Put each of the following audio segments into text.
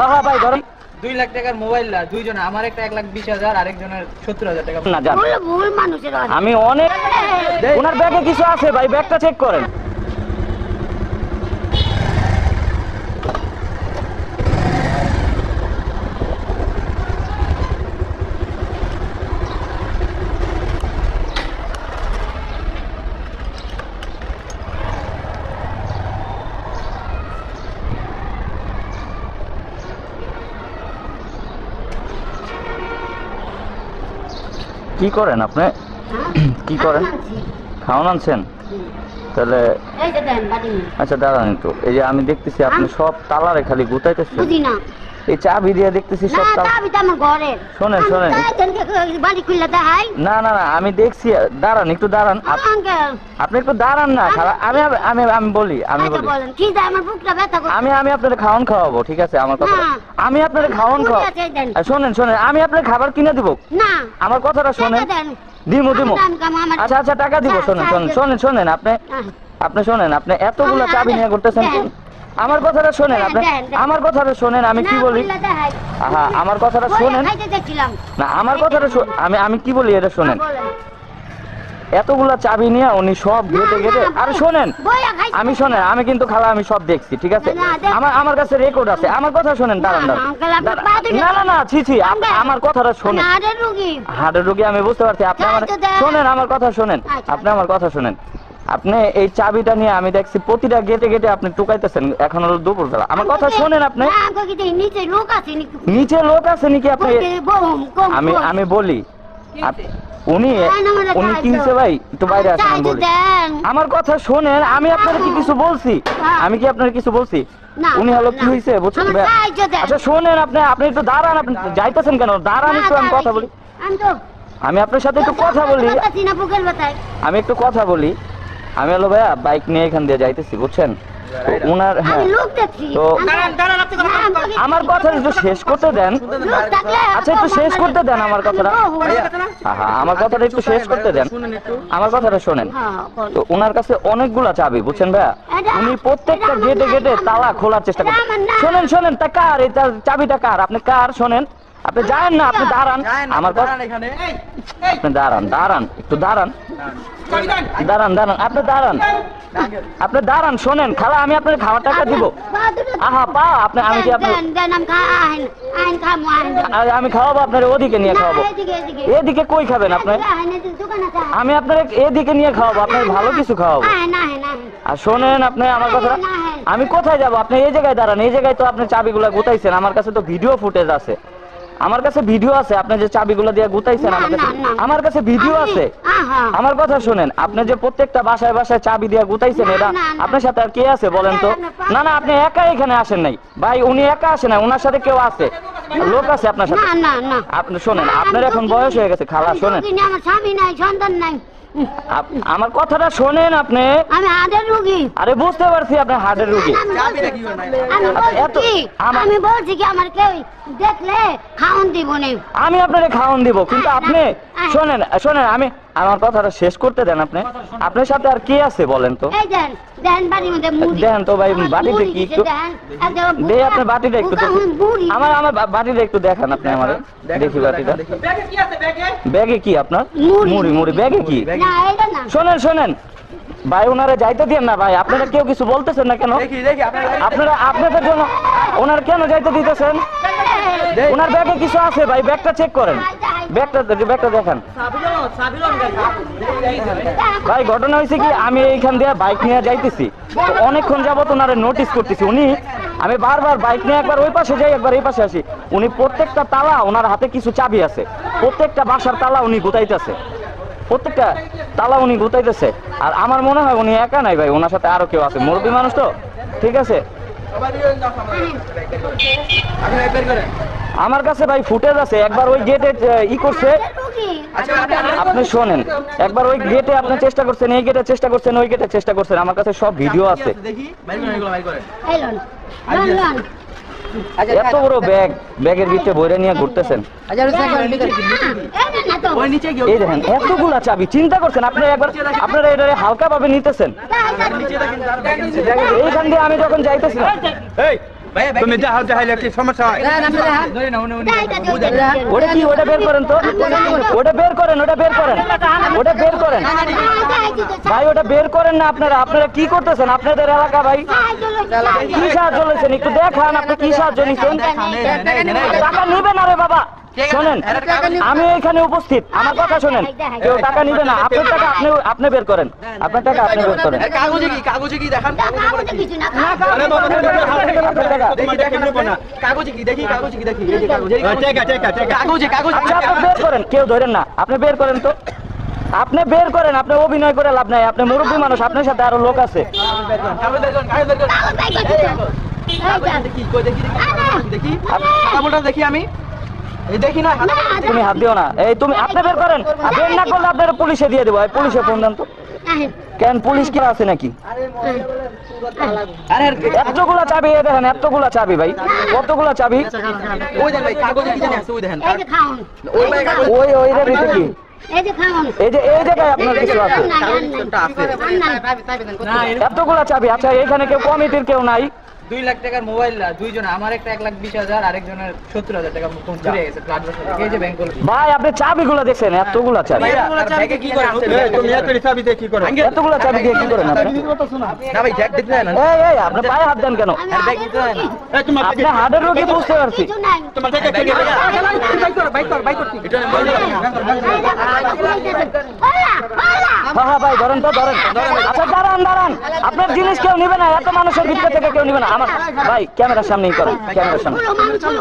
হ্যাঁ হ্যাঁ ভাই ধরেন দুই লাখ টাকার মোবাইল না দুইজন আমার একটা এক লাখ বিশ হাজার আরেকজনের সত্তর হাজার টাকা। না যান। ভুল ভুল মানুষের আমি অনেক ওনার ব্যাগে কিছু আছে ভাই ব্যাগটা চেক করেন। কি করেন আপনি? কি করেন? খাওয়ান আনছেন? তাহলে আচ্ছা দাঁড়ান একটু। এই যে আমি দেখতেছি আপনি? সব তালারে খালি গুতাইতেছেন। এই চাবি দিয়ে দেখতেছি সব তালা চাবি তো আমার ঘরের শোনেন, আমি শোনেন। না না না দেখছি দাঁড়ান একটু দাঁড়ান। আপনি একটু দাঁড়ান না আমি আমি আমি বলি আমি আচ্ছা বলি। আমি আমি খাওয়ান খাওয়াবো ঠিক আছে আমার কথা আমি আপনার খাওয়ান খাওয়াবো। আর শোনেন শোনেন আমি আপনার খাবার কিনে দিব। আমার কথাটা শোনেন। দিমু দিমু। আচ্ছা আচ্ছা টাকা দিব শোনেন শোনেন শোনেন শোনেন আপনি হ্যাঁ। আপনি শোনেন আপনি এতগুলো চাবি নিয়ে করতেছেন। আমার কথাটা শোনেন আপনি। দেন, দেন। আমার কথাটা শোনেন আমি কি বলি। আহা আমার কথাটা শোনেন। না আমার কথাটা আমি আমি কি বলি এটা শোনেন? হ্যাঁ, এতগুলা চাবি নিয়ে উনি সব গেটে গেটে না, শোনেন আমি শোনেন আমি কিন্তু খালা আমি সব দেখছি ঠিক আছে? আমার আমার কাছে রেকর্ড আছে। আমার কথা শোনেন দাঁড়ান না, না না না ছি ছি আমার কথাটা শোনেন। হার্টের রোগী। আমি বুঝতে পারছি আপনি আমার শোনেন আমার কথা শোনেন। আচ্ছা। আপনি আমার কথা শোনেন। আপনি এই চাবিটা নিয়ে আমি দেখছি প্রতিটা গেটে গেটে আপনি টুকাইতেছেন। এখন হলো দুপুরবেলা আমার কথা শোনেন আপনি। নিচে লোক আছে নাকি? নিচে লোক আছে নাকি আপনি? আমি আমি বলি উনি উনি সাহায্য। কি হয়েছে ভাই একটু বাইরে আসেন বলি। আমার কথা শোনেন আমি আপনার কি কিছু বলছি। আমি কি আপনার কিছু বলছি? উনি হলো কি। হয়েছে বুঝছেন? ভাই? আচ্ছা শোনেন আপনি আপনি একটু দাঁড়ান আপনি যাইতেছেন কেন? দাঁড়ান একটু আমি কথা বলি। আমি আপনার সাথে একটু কথা বলি। আমি একটু কথা বলি। আমি হলো ভাইয়া বাইক নিয়ে এখান দিয়ে যাইতেছি বুঝছেন? তো উনার হ্যাঁ। তো আমার কথা একটু শেষ করতে দেন। আচ্ছা, একটু শেষ করতে দেন আমার কথাটা। আহা আমার কথাটা একটু শেষ করতে দেন। আমার কথাটা শোনেন। হ্যাঁ, তো ওনার কাছে অনেকগুলা চাবি বুঝছেন ভাইয়া? উনি প্রত্যেকটা গেটে গেটে তালা খোলার চেষ্টা করেন। শোনেন শোনেন তা কার? এই চাবিটা কার? আপনি কার? শোনেন। আপনি যান না আপনি দাঁড়ান। আমার কথা আপনি দাঁড়ান দাঁড়ান একটু দাঁড়ান। দাঁড়ান দাঁড়ান আপনি দাঁড়ান। আপনি দাঁড়ান শোনেন খালা আমি আপনার খাওয়ার টাকা দিব। আহা পা আপনি আমি কি আপনার আমি খাওয়াবো আপনার ওদিকে নিয়ে খাওয়াবো। এদিকে, এদিকে। এদিকে কই খাবেন আপনি। আমি আপনার এদিকে নিয়ে খাওয়াবো আপনার ভালো কিছু খাওয়াবো। আর শোনেন আপনি আমার কথা। আমি কোথায় যাব? আপনি এই জায়গায় দাঁড়ান এই জায়গায় তো আপনি চাবিগুলো গুতাইছেন আমার কাছে তো ভিডিও ফুটেজ আছে। আমার কাছে ভিডিও আছে আপনি যে চাবিগুলো দিয়ে গুতাইছেন আমার কাছে। আমার কাছে ভিডিও আছে। আমার কথা শুনেন আপনি যে প্রত্যেকটা বাসায় বাসায় চাবি দিয়ে গুতাইছেন এটা। আপনার সাথে আর কে আছে বলেন তো? না, না, আপনি একা এখানে আসেন নাই। ভাই উনি একা আসেন না ওনার সাথে কেউ আছে। লোক আছে আপনার সাথে? না, না, না। আপনি শোনেন আপনার এখন বয়স হয়ে গেছে খালা শোনেন। আমার স্বামী নাই সন্তান নাই। আমার কথাটা শোনেন আপনি। আমি হার্টের রুগী। আরে বুঝতে পারছি আপনার হার্টের রুগী। আমি চাবিটা বলছি- কি নাই? আমি বলছি এত- আমার- আমি বলছি কি আমার কেউ দেখলে খাওন দিব নে। আমি আপনারে খাওয়ান দিব কিন্তু আপনি শোনেন শোনেন আমি আমার কথাটা শেষ করতে দেন আপনি। আপনার সাথে আর কে আছে বলেন তো? এই দেন দেন বাড়ির মধ্যে মুড়ি। দেন তো ভাই, বাটিতে কি একটু- দেন। আর দেন দে বুকা- আপনার বাটিটা একটু আমার আমার বাটিটা একটু দেখান আপনি আমার। দেখি বাটিটা। ব্যাগে কি আছে, ব্যাগে? ব্যাগে কি আপনার? মুড়ি। মুড়ি মুড়ি। ব্যাগে কি? শোনেন শোনেন। ভাই ওনারা যাইতে দিন না ভাই। আপনারা কেউ কিছু বলতেছেন না কেন? দেখি, দেখি, আপনার আপনাদের জন্য ওনার কেন যাইতে দিতেছেন? ওনার ব্যাগে কিছু আছে ভাই। ব্যাগটা চেক করেন। ব্যাগটা ব্যাগটা দেখান। ভাই ঘটনা হয়েছে কি আমি এইখান দিয়ে বাইক নিয়ে যাইতেছি। তো অনেকক্ষণ যাবত ওনারে নোটিস করতেছি। উনি আমি বারবার বাইক নিয়ে একবার ওই পাশে যাই একবার এই পাশে আসি। উনি প্রত্যেকটা তালা ওনার হাতে কিছু চাবি আছে। প্রত্যেকটা বাসার তালা উনি গুতাইতেছে প্রত্যেকটা তালা উনি গুতাইতেছে। আর আমার মনে হয় উনি একা নাই ভাই ওনার সাথে আরও কেউ আছে। মুরব্বী মানুষ তো? ঠিক আছে। আমার কাছে ভাই ফুটেজ আছে একবার ওই গেটে ই করছে। আচ্ছা, আপনি- শোনেন একবার ওই গেটে আপনি চেষ্টা করছেন এই গেটে চেষ্টা করছেন ওই গেটে চেষ্টা করছেন আমার কাছে সব ভিডিও আছে। দেখি। এত বড় ব্যাগ ব্যাগের ভিতরে বইরে নিয়ে ঘুরতেছেন এই না, না তো। ওই নিচে কি এই দেখেন এতগুলা চাবি চিন্তা করছেন আপনি একবার আপনারা এটা হালকা ভাবে নিতেছেন। এইখান দিয়ে আমি যখন যাইতেছিলাম এই তুমি কি সমস্যা হয়। ওটা কি ওটা বের করেন তো ওটা বের করেন ওটা বের করেন ওটা বের করেন হ্যাঁ, দেখাইছি তো, ভাই ওটা বের করেন না আপনারা আপনারা কি করতেছেন আপনাদের এলাকা ভাই কি সাহায্য নিয়েছেন একটু দেখান আপনি কি সাহায্য নিচ্ছেন টাকা নিবেন আরে বাবা শোনেন আমি এখানে উপস্থিত। আমার কথা শোনেন। কেউ টাকা নিবে না। আপনার টাকা আপনি আপনি বের করেন। আপনার টাকা আপনি বের করেন। কাগজে কি কাগজে কি? দেখান টাকা আমাদের কিছু না আরে বাবা তুমি দেখাও। আপনার টাকা তোমার দেখে নেব না। কাগজে কি দেখি কাগজে কি দেখি এই যে কাগজে এই ঠিক আছে ঠিক আছে ঠিক আছে। কাগজে কাগজে বের করেন কেউ ধরেন না। আপনি বের করেন তো। আপনি বের করেন আপনি অভিনয় করে লাভ নাই। আপনি মুরব্বী মানুষ আপনার সাথে আরও লোক আছে। দেখি। কই দেখি আমি। তুমি হাত দিও না। এই তুমি আপনি বের করেন। বের না করলে আপনার পুলিশে দিয়ে দেবো। এই পুলিশে ফোন দেন তো। কেন পুলিশ কি আছে নাকি? এতগুলা চাবি দেখেন এতগুলা চাবি ভাই। কতগুলা চাবি? ওই আছে ওই দেখেন এই যে খাওন। ওই রে কি এই যে এই জায়গায় আপনার কিছু আছে। এতগুলা চাবি আচ্ছা এখানে কেউ কমিটির কেউ নাই? দুই লাখ টাকার মোবাইল না দুইজন আমার একটা এক লাখ বিশ হাজার আরেকজনের সত্তর হাজার টাকা ফোন চুরি গেছে ফ্লাড এই যে ব্যাংক ভাই আপনি চাবিগুলো দেখছেন এতগুলা চাবি ব্যাগে কি করে এই, তুমি এত চাবি দিয়ে কি করো এতগুলা চাবি দিয়ে কি করেন আপনি না ভাই জ্যাক দেখতে না এই এই আপনি পায়ে হাত দেন কেন আমি আগে ঢুকি। এই, তোমার আপনি হার্টের রোগী বুঝতে পারছি তোমার থেকে থেকে- বাইক কর বাইক কর বাইক ওলা, ওলা। হ্যাঁ হ্যাঁ ভাই ধরেন তো ধরেন আচ্ছা দাঁড়ান দাঁড়ান আপনার জিনিস কেউ নিবে না এত মানুষের ভিতরে থেকে কেউ নিবে না আমার ভাই ক্যামেরার সামনেই করেন ক্যামেরার সামনে।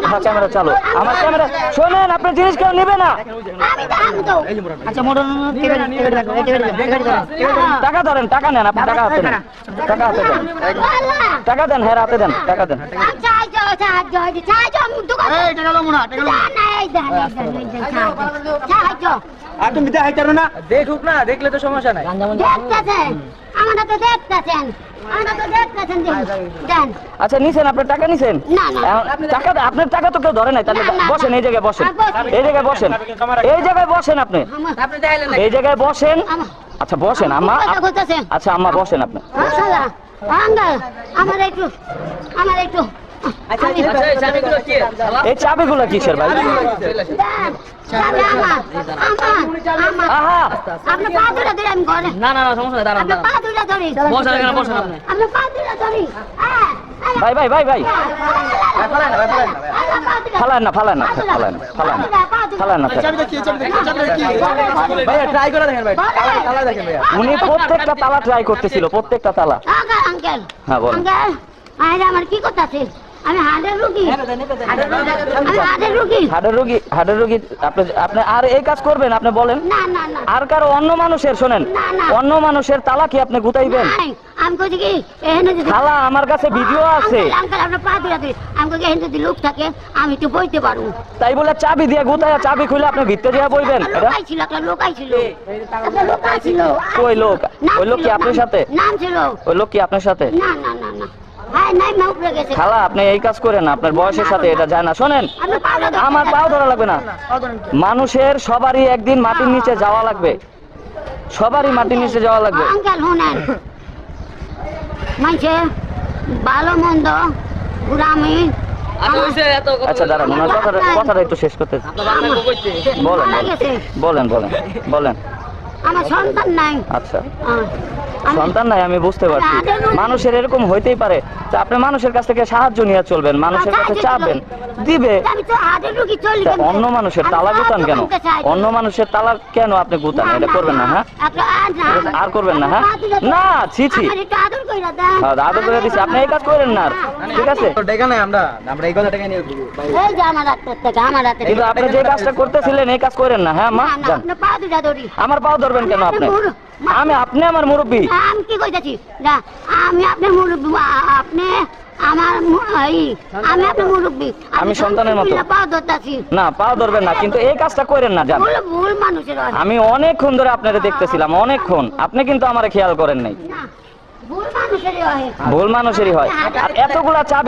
হ্যাঁ ক্যামেরা চালু। আমার ক্যামেরা শোনেন আপনার জিনিস কেউ নিবে না। আমি তো, আমি তো। টাকা ধরেন টাকা নেন আপনি টাকা হাতে নেন। টাকা হাতে দেন। টাকা দেন হ্যাঁ হাতে দেন টাকা দেন। আমি। আর তুমি পারো না দেখুক না দেখলে তো সমস্যা নাই দেখতেছেন আমরা তো দেখতেছেন আচ্ছা নিছেন আপনার টাকা নিছেন টাকা আপনার টাকা তো কেউ ধরে নাই তাহলে। বসেন এই জায়গায় বসেন এই জায়গায় বসেন এই জায়গায় বসেন আপনি এই জায়গায় বসেন আচ্ছা বসেন আম্মা আচ্ছা আম্মা বসেন আপনি আমার একটু আমার একটু আমি- এই চাবিগুলো এই চাবিগুলো কিসের ভাই না না না সমস্যা দাঁড়ান বসেন এখানে বসেন আপনি হ্যাঁ, হ্যাঁ। ভাই ভাই ভাই ভাই ফালান ফালান না ফালান না ফালান ফালান ফালান না ভাইয়া ট্রাই করে দেখেন ভাই তালা দেখেন ভাইয়া উনি প্রত্যেকটা তালা ট্রাই করতেছিল প্রত্যেকটা তালা হ্যাঁ, বলেন। আঙ্কেল আমার কি কথা আছে আমি আর এই কাজ করবেন আপনি বলেন? আর কারও অন্য মানুষের শোনেন। অন্য মানুষের তালা কি আপনি গুতাইবেন? আমার কাছে ভিডিও আছে। বইতে পারব। তাই বলে চাবি দিয়ে গুতাইয়া চাবি খুলে আপনি ভিতরে দিয়ে বইবেন লোক আইছিল ওই লোক ওই লোক কি আপনার সাথে? ওই লোক কি আপনার সাথে? না না। খালা আপনি এই কাজ করেন আপনার বয়সের সাথে এটা যায় না। শোনেন আমার পাও ধরা লাগবে না। মানুষের সবারই একদিন মাটির নিচে যাওয়া লাগবে। সবারই মাটির নিচে যাওয়া লাগবে। আঙ্কেল ভালো মন্দ গুরামি আচ্ছা আচ্ছা দাঁড়ান ওনার কথাটা কথাটা একটু শেষ করতে বলেন বলেন বলেন বলেন। আমার সন্তান নাই। আচ্ছা। সন্তান নাই আমি বুঝতে পারছি। মানুষের এরকম হইতেই পারে। তা আপনি মানুষের কাছ থেকে সাহায্য নিয়ে চলবেন মানুষের কাছে চাবেন দিবে? অন্য মানুষের তালা গুতান কেন? অন্য মানুষের তালা কেন আপনি গুতান? এটা করবেন না হ্যাঁ? আর করবেন না হ্যাঁ? না ছি ছি। কইরা দেন। হ্যাঁ, আদর করে দিচ্ছি আপনি এই কাজ করেন না ঠিক আছে? তো নাই আমরা আমরা এই কথা ডেকে নিয়ে ঘুরবো এই যে আমার হাতের থেকে, আমার হাতের কিন্তু আপনি যে কাজটা করতেছিলেন এই কাজ করেন না হ্যাঁ মা না, না, যান। আপনি পা দুটা ধরি। আমার পাও ধরবেন কেন আপনি? আমি আপনি আমার মুরব্বী। আমি কি কইতাছি? না আমি আপনার মুরব্বী আপনি আমার আমি আপনার মুরব্বী। আমি সন্তানের মতো। পা ধরতাছি। না পাও ধরবেন না কিন্তু এই কাজটা করেন না যান। ভুল ভুল মানুষের আমি অনেকক্ষণ ধরে আপনারা দেখতেছিলাম অনেকক্ষণ। আপনি কিন্তু আমার খেয়াল করেন নাই। না ভুল মানুষেরই হয়। ভুল মানুষেরই হয়। এতগুলা চাবি